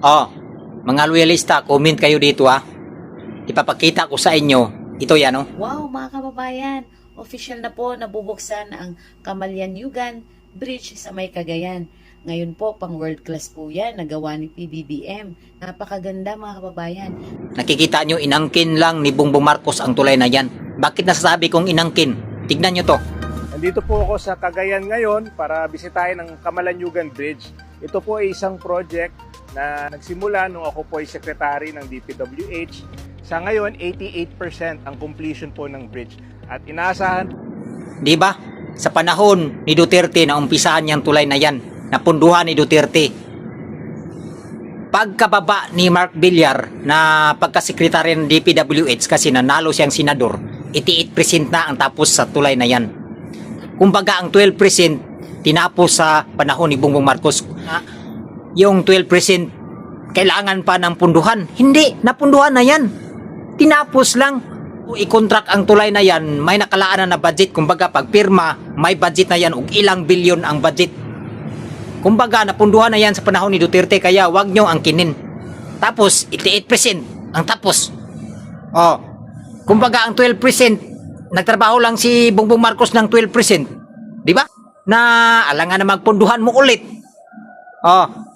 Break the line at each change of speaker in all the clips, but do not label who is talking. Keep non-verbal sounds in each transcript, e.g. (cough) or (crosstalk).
Oh, mga loyalista, comment kayo dito ha. Ipapakita ko sa inyo. Ito yan oh.
Wow, mga kababayan, official na po nabubuksan ang Kamalyan Yugan Bridge sa May Cagayan. Ngayon po, pang world class po yan, nagawa ni PBBM. Napakaganda mga kababayan.
Nakikita nyo, inangkin lang ni Bongbong Marcos ang tulay na yan. Bakit nasasabi kong inangkin? Tignan nyo to.
Nandito po ako sa Cagayan ngayon para bisitahin ang Kamalanyugan Bridge. Ito po ay isang project na nagsimula nung ako po ay sekretary ng DPWH. Sa ngayon, 88% ang completion po ng bridge. At inaasahan
Di ba? Sa panahon ni Duterte na umpisahan niyang tulay na yan, napunduhan ni Duterte. Pagkababa ni Mark Villar na pagkasekretary ng DPWH kasi nanalo siyang senador, 88% na ang tapos sa tulay na yan. Kumbaga ang 12% tinapos sa panahon ni Bongbong Marcos. Yung 12% kailangan pa ng punduhan. Hindi, napunduhan na yan. Tinapos lang. Kung i-contract ang tulay na yan, may nakalaan na budget. Kumbaga, pag pirma, may budget na yan ug ilang bilyon ang budget. Kumbaga, napunduhan na yan sa panahon ni Duterte, kaya wag nyo angkinin. Tapos, 88% ang tapos. Oh, kumbaga, ang 12%, nagtrabaho lang si Bongbong Marcos ng 12%. Di ba? Na alangan na magpunduhan mo ulit. Oh,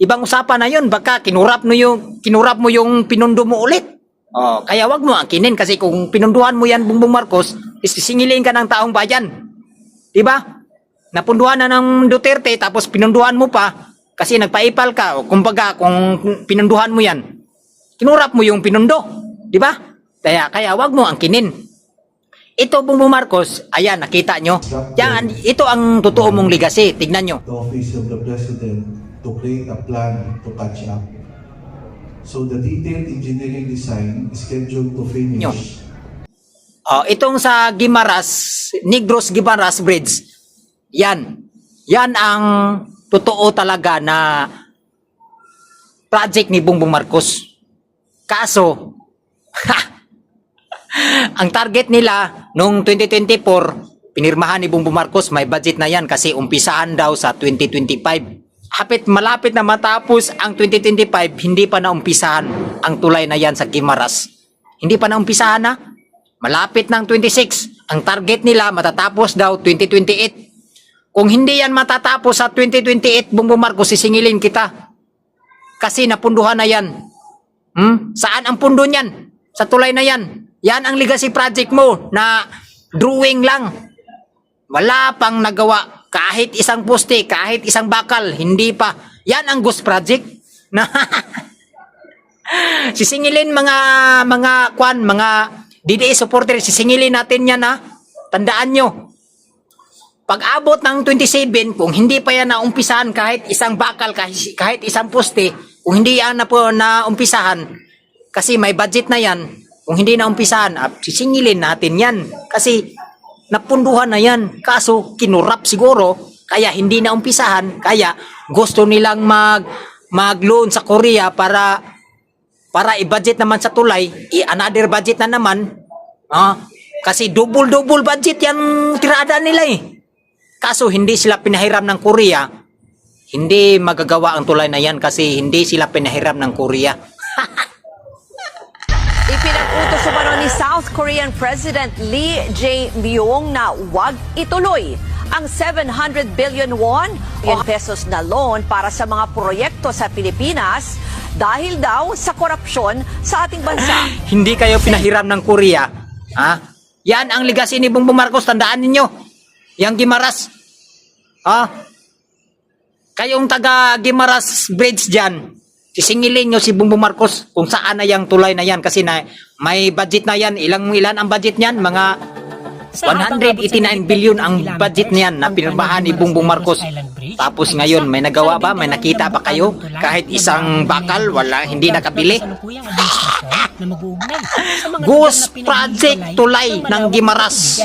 ibang usapan na yun. Baka kinurap mo yung, kinurap mo yung pinundo mo ulit. Oh, kaya wag mo angkinin kasi kung pinunduhan mo yan Bongbong Marcos, isisingilin ka ng taong bayan. 'Di ba? Napunduhan na ng Duterte tapos pinunduhan mo pa kasi nagpaipal ka o kumbaga kung pinunduhan mo yan, kinurap mo yung pinundo, 'di ba? Kaya kaya wag mo angkinin. Ito Bongbong Marcos, ayan nakita nyo. Yan, ito ang totoo mong legacy. Tignan nyo.
the office of the president to create a plan to catch up. So the detailed engineering design is scheduled to finish
Nyo. Oh, itong sa Gimaras, Negros Gimaras Bridge. Yan. Yan ang totoo talaga na project ni Bongbong Marcos. Kaso, (laughs) ang target nila nung 2024, pinirmahan ni Bongbong Marcos, may budget na yan kasi umpisahan daw sa 2025. Hapit malapit na matapos ang 2025, hindi pa naumpisahan ang tulay na yan sa Gimaras. Hindi pa naumpisahan na. Malapit ng 26. Ang target nila matatapos daw 2028. Kung hindi yan matatapos sa 2028, Bongbong Marcos, sisingilin kita. Kasi napunduhan na yan. Hmm? Saan ang pundo niyan? Sa tulay na yan. Yan ang legacy project mo na drawing lang. Wala pang nagawa. Kahit isang poste, kahit isang bakal, hindi pa. Yan ang ghost project. (laughs) Na sisingilin mga mga kwan, mga DDA supporter, sisingilin natin yan ha. Tandaan nyo. Pag abot ng 27, kung hindi pa yan naumpisahan kahit isang bakal, kahit, kahit isang poste, kung hindi yan na po naumpisahan, kasi may budget na yan, kung hindi naumpisahan, ah, sisingilin natin yan. Kasi napunduhan na yan. Kaso kinurap siguro, kaya hindi naumpisahan, kaya gusto nilang mag mag-loan sa Korea para para i-budget naman sa tulay, i-another budget na naman. Ah, kasi double-double budget yan tirada nila eh. Kaso hindi sila pinahiram ng Korea, hindi magagawa ang tulay na yan kasi hindi sila pinahiram ng Korea.
Ipinag-utos umano ni South Korean President Lee Jae-myung na huwag ituloy ang 700 billion won in pesos na loan para sa mga proyekto sa Pilipinas dahil daw sa korupsyon sa ating bansa. (sighs)
hindi kayo pinahiram ng Korea. Ha? Yan ang legacy ni Bongbong Marcos, tandaan ninyo. Yang Gimaras. Ha? Kayong taga Gimaras Bridge dyan, sisingilin nyo si Bongbong Marcos kung saan na yung tulay na yan kasi na may budget na yan. Ilang ilan ang budget niyan? Mga 189 billion ang budget niyan na pinirmahan ni Bongbong Marcos. Tapos ngayon, may nagawa ba? May nakita ba kayo? Kahit isang bakal, wala, hindi nakabili. Ghost Project Tulay ng Gimaras.